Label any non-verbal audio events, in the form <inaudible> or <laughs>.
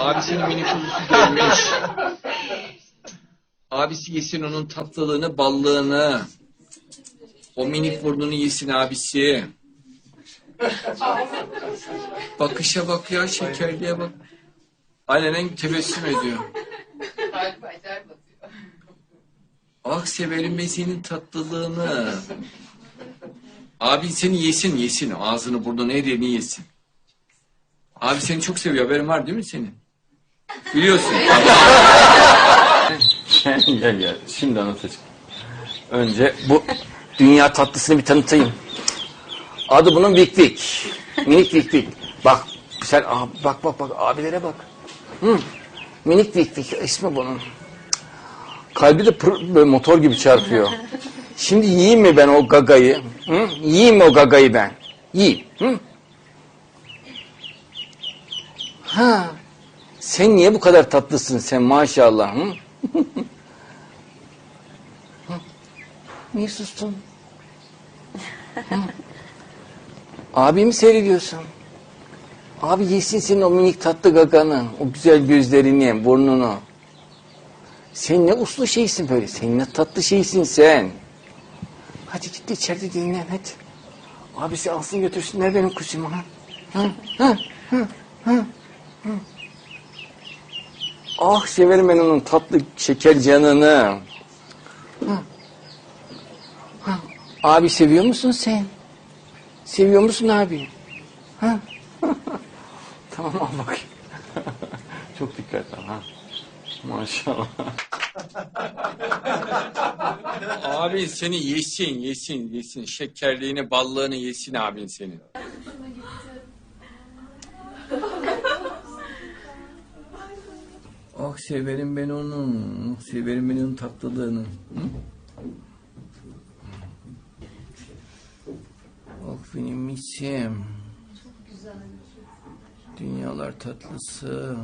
Abisinin mini kuzusu gelmiş. Abisi yesin onun tatlılığını, ballığını. O minik burnunu yesin abisi. Bakışa bak ya, şekerliğe bak. Aynen tebessüm ediyor. Ah severim ben senin tatlılığını. Abi seni yesin yesin. Ağzını burnunu her yerini yesin. Abi seni çok seviyor. Haberin var değil mi senin? Biliyorsun. <laughs> gel gel. Şimdi anlatacağım. Önce bu dünya tatlısını bir tanıtayım. Adı bunun Vik Vik. Minik Vik Vik. Bak sen bak bak bak abilere bak. Hı. Minik Vik Vik ismi bunun. Kalbi de pır- böyle motor gibi çarpıyor. Şimdi yiyeyim mi ben o gagayı? Hı? Yiyeyim mi o gagayı ben? Yiyeyim. Hı? Ha. Sen niye bu kadar tatlısın sen maşallah? Hı? Niye sustun? Hı? Abimi seyrediyorsun. Abi yesin senin o minik tatlı gaganı, o güzel gözlerini, burnunu. Sen ne uslu şeysin böyle, sen ne tatlı şeysin sen. Hadi git de içeride dinlen hadi. Abisi alsın götürsünler benim kuzumu. Ha? Ha? Ha? Ha? Ha? Ah severim ben onun tatlı şeker canını. Abi seviyor musun sen? Seviyor musun abi? Ha? <laughs> tamam al bakayım. <laughs> Çok dikkatli al, ha. Maşallah. <laughs> Abi seni yesin yesin yesin. Şekerliğini, ballığını yesin abin senin. Ah severim ben onu. Severim ben onun tatlılığını. Hı? Ah benim misim. Dünyalar tatlısı.